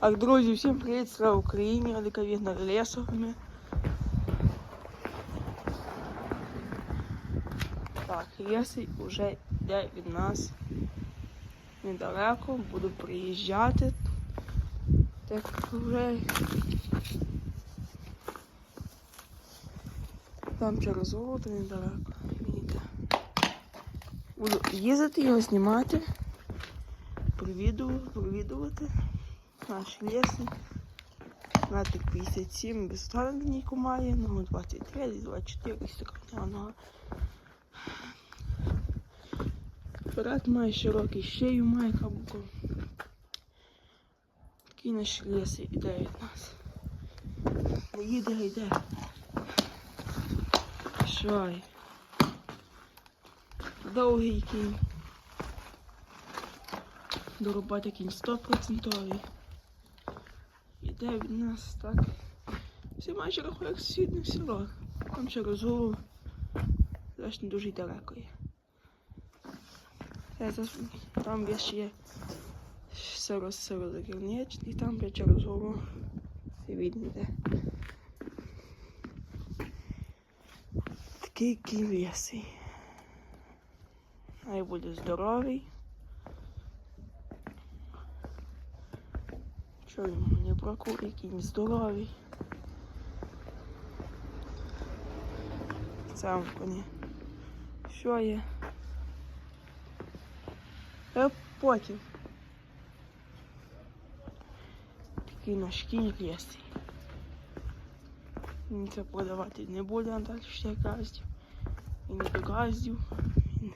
Так, друзі, всім привіт, слава Україні, Радика Вігнар Лесовими. Так, Лесий вже йде від нас недалеко, буду приїжджати. Так вже там через золото недалеко. Йде. Буду їздити його знімати, провідувати наш лісний. Метр 57 без стареньку має, ну 23, 24, ось така має широкий шею, має кабуку. Такий наш ліс іде від нас. Не їде, йде. Шай. Довгий кінь. До роботи кінь 100%. Іде від нас так. Все майже рахує як сусідне село. Там через голову. Зрештою дуже й далеко є. Там є ще є сиро закірничний, там я через голову. І йде. Такий кінь лісий. Хай буде здоровий. Що йому не бракує, кінь здоровий. Сам коні. Що є? Е, потім. Такий наш кінь лісий. Він це продавати не буде, далі ще газдів. Він не до газдів. Він,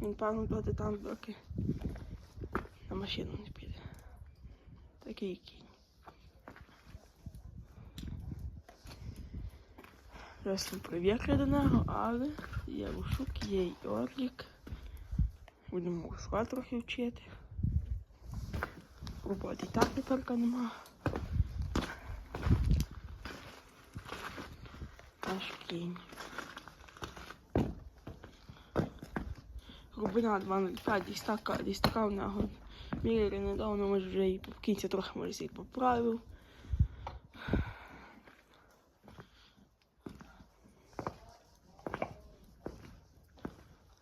він певно буде там, доки на машину не. Такий кінь. Зараз не привикли до нього, але є лушук, є й орлік. Будемо русла трохи вчити. Роботи і так тепер нема. Наш кінь. Глибина 2,05, десь така, десь така в нього. Міряли недавно, може вже і в кінці трохи може і поправив.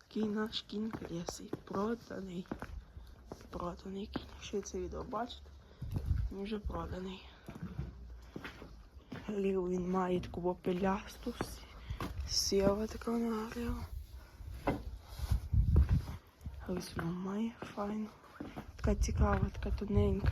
Кінь наш кінь кресий. Проданий. Проданий кінь. Якщо це відео бачите, він вже проданий. Лів він має таку попелясту. Сіва така вона грива. Ось він має файну. Така цікава, така тоненька.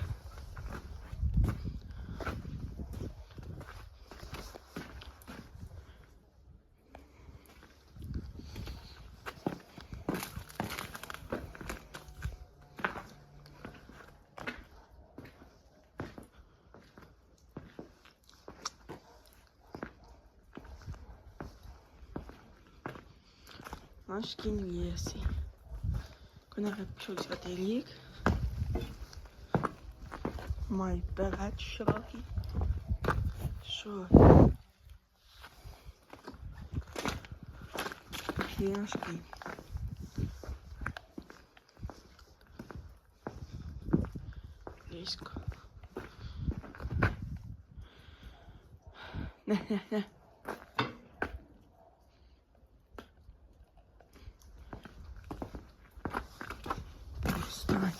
Наш кінь лісий. Конега пішов святий Має перед широкий. Що? Наш. Близько. Не-не-не. Встань.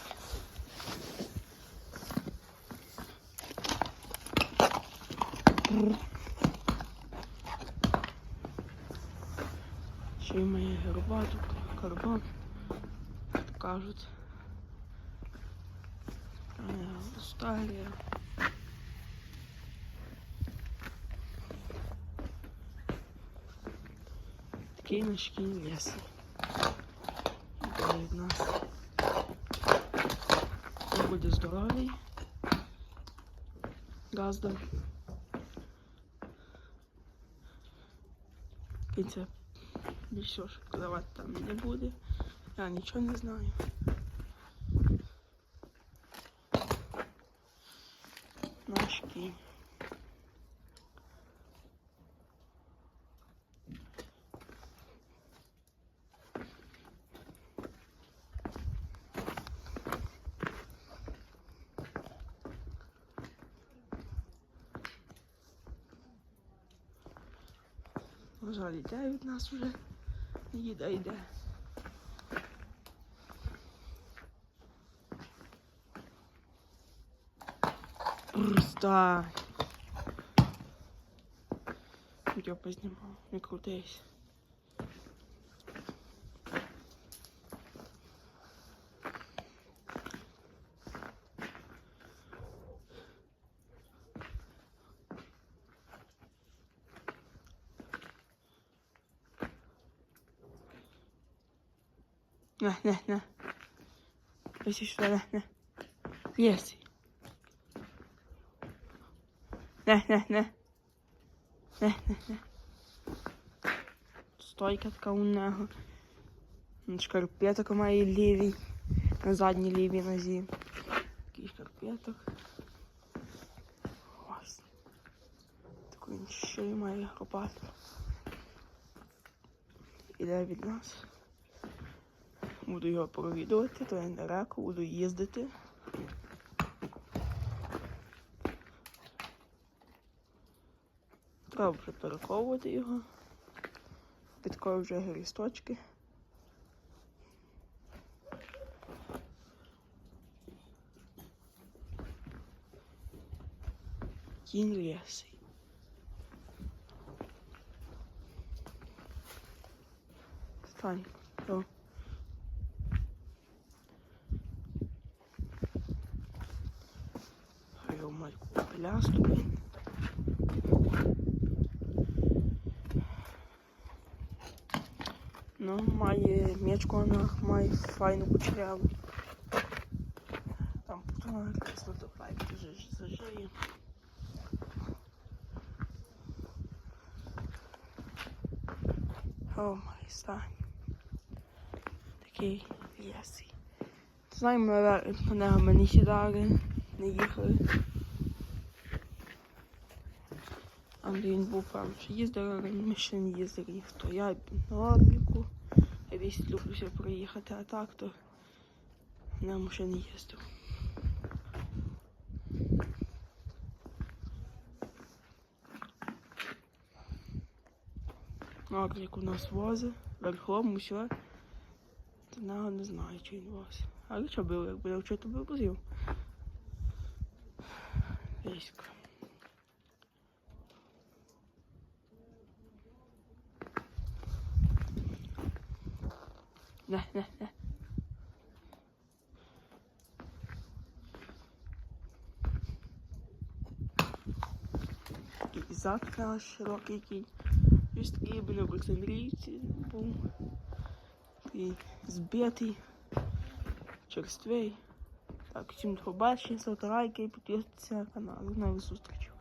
Ще й має горбату, карбон, кажуть. Старія. Такий наш кінь ліс. Іде від нас. Він буде здоровий. Газда. Кінця більше ж продавати там не буде. Я нічого не знаю. Наш кінь. На жаль, нас вже. Їда йде. Просто. Я познімав, не крутись. Не, не, не. Ось сюди, не, не. Єсі. Не, не, не. Не, не, не. Стойка така у нього. Шкарпеток має лівій. На задній лівій нозі. Такий шкарпеток. Таку він ще має хропати. Іде від нас. Буду його провідувати, то я не раку, буду їздити. Треба вже його. Підкою вже грісточки. Кінь лісий. Стань. О. Його мальку плясту. Ну, має м'ячко вона має файну кучеряву. Там потім кислотопайк дуже ж зажиє. О, май стань. Такий лісий. Знаємо, на нього мені сідали, не їхали. Андрій був їздив, але ми ще не їздили ніхто. Я на обліку, я весь люблюся проїхати, а так то нам ще не їздив. Орлік у нас возить, верхом усе. Та не знаю, чи він возить. Але що було, якби я вчити би возив. Не, не, не. Такий зад наш широкий кінь. Ось такий в Олександрійці був. Такий збитий. Так, всім до побачення, лайки і підписуйтесь на канал. До нових зустрічей.